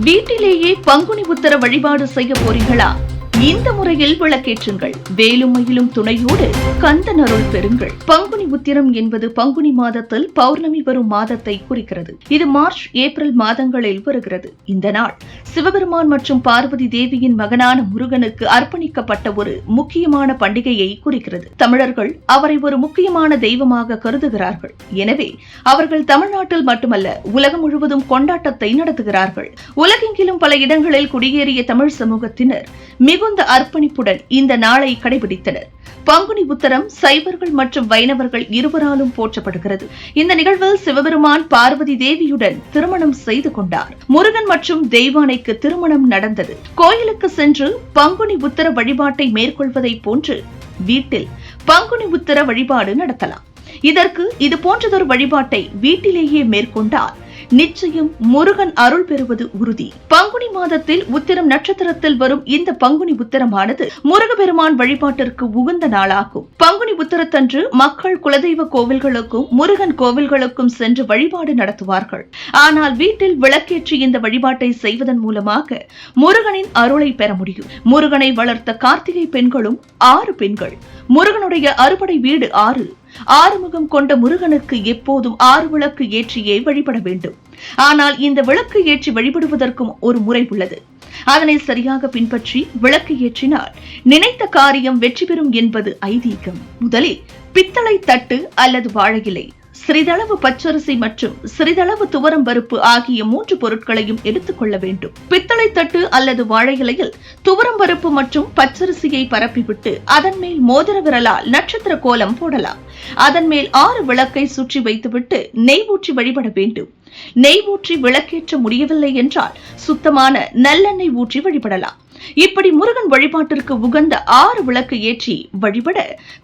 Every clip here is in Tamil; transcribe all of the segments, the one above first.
வீட்டிலேயே பங்குனி உத்தர வழிபாடு செய்ய போறீங்களா இந்த முறையில் விளக்கேற்றுங்கள். வேலும் மயிலும் துணையோடு கந்தன் அருள் பெறுங்கள். பங்குனி உத்திரம் என்பது பங்குனி மாதத்தில் பௌர்ணமி வரும் மாதத்தை குறிக்கிறது. இது மார்ச் ஏப்ரல் மாதங்களில் வருகிறது. இந்த நாள் சிவபெருமான் மற்றும் பார்வதி தேவியின் மகனான முருகனுக்கு அர்ப்பணிக்கப்பட்ட ஒரு முக்கியமான பண்டிகையை குறிக்கிறது. தமிழர்கள் அவரை ஒரு முக்கியமான தெய்வமாக கருதுகிறார்கள். எனவே அவர்கள் தமிழ்நாட்டில் மட்டுமல்ல உலகம் முழுவதும் கொண்டாட்டத்தை நடத்துகிறார்கள். உலகெங்கிலும் பல இடங்களில் குடியேறிய தமிழ் சமூகத்தினர் மிகுந்த மிகுந்த அர்ப்பணிப்புடன் இந்த நாளை கடைபிடித்தனர். பங்குனி உத்தரம் சைவர்கள் மற்றும் வைணவர்கள் இருவராலும் போற்றப்படுகிறது. இந்த நிகழ்வில் சிவபெருமான் பார்வதி தேவியுடன் திருமணம் செய்து கொண்டார். முருகன் மற்றும் தெய்வானைக்கு திருமணம் நடந்தது. கோயிலுக்கு சென்று பங்குனி உத்தர வழிபாட்டை மேற்கொள்வதை போன்று வீட்டில் பங்குனி உத்தர வழிபாடு நடத்தலாம். இதற்கு இது போன்றதொரு வழிபாட்டை வீட்டிலேயே மேற்கொண்டால் நிச்சயம் முருகன் அருள் பெறுவது உறுதி. பங்குனி மாதத்தில் உத்திரம் நட்சத்திரத்தில் வரும் இந்த பங்குனி உத்திரமானது முருகபெருமான் வழிபாட்டிற்கு உகந்த நாளாகும். பங்குனி உத்திரத்தன்று மக்கள் குலதெய்வ கோவில்களுக்கும் முருகன் கோவில்களுக்கும் சென்று வழிபாடு நடத்துவார்கள். ஆனால் வீட்டில் விளக்கேற்றி இந்த வழிபாட்டை செய்வதன் மூலமாக முருகனின் அருளை பெற முடியும். முருகனை வளர்த்த கார்த்திகை பெண்களும் ஆறு பெண்கள். முருகனுடைய அறுபடை வீடு ஆறு. ஆறுமுகம் கொண்ட முருகனுக்கு எப்போதும் ஆறு விளக்கு ஏற்றியே வழிபட வேண்டும். ஆனால் இந்த விளக்கு ஏற்றி வழிபடுவதற்கும் ஒரு முறை உள்ளது. அதனை சரியாக பின்பற்றி விளக்கு ஏற்றினால் நினைத்த காரியம் வெற்றி பெறும் என்பது ஐதீகம். முதலில் பித்தளை தட்டு அல்லது வாழையிலை. சிறிதளவு பச்சரிசி மற்றும் சிறிதளவு துவரம் பருப்பு ஆகிய மூன்று பொருட்களையும் எடுத்துக்கொள்ள வேண்டும். பித்தளை தட்டு அல்லது வாழை இலையில் துவரம் பருப்பு மற்றும் பச்சரிசியை பரப்பிவிட்டு அதன் மேல் மோதிர விரலால் நட்சத்திர கோலம் போடலாம். அதன் மேல் ஆறு விளக்கை சுற்றி வைத்துவிட்டு நெய் ஊற்றி வழிபட வேண்டும். நெய் ஊற்றி விளக்கேற்ற முடியவில்லை என்றால் சுத்தமான நல்லெண்ணெய் ஊற்றி வழிபடலாம். இப்படி முருகன் வழிபாட்டிற்கு உகந்த ஆறு விளக்கு ஏற்றி வழிபட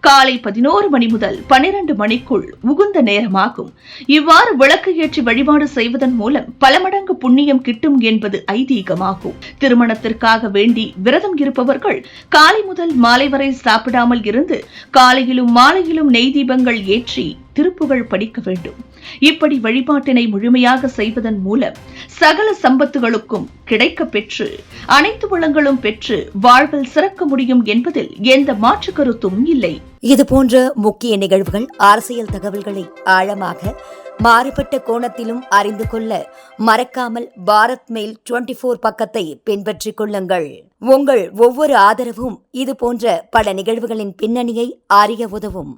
காலை பதினோரு மணி முதல் பனிரெண்டு மணிக்குள் உகுந்த நேரமாகும். இவ்வாறு விளக்கு ஏற்றி வழிபாடு செய்வதன் மூலம் பல மடங்கு புண்ணியம் கிட்டும் என்பது ஐதீகமாகும். திருமணத்திற்காக வேண்டி விரதம் இருப்பவர்கள் காலை முதல் மாலை வரை சாப்பிடாமல் இருந்து காலையிலும் மாலையிலும் நெய் தீபங்கள் ஏற்றி திருப்புகழ் படிக்க வேண்டும். இப்படி வழிபாட்டினை முழுமையாக செய்வதன் மூலம் சகல சம்பத்துகளுக்கும் கிடைக்க பெற்று அனைத்து வளங்களும் பெற்று வாழ்வில் சிறக்க முடியும் என்பதில் எந்த மாற்று கருத்தும் இல்லை. இது போன்ற முக்கிய நிகழ்வுகள் அரசியல் தகவல்களை ஆழமாக மாறுபட்ட கோணத்திலும் அறிந்து கொள்ள மறக்காமல் பாரத் மெயில் டுவெண்டி போர் பக்கத்தை பின்பற்றிக் கொள்ளுங்கள். உங்கள் ஒவ்வொரு ஆதரவும் இது போன்ற பல நிகழ்வுகளின் பின்னணியை அறிய உதவும்.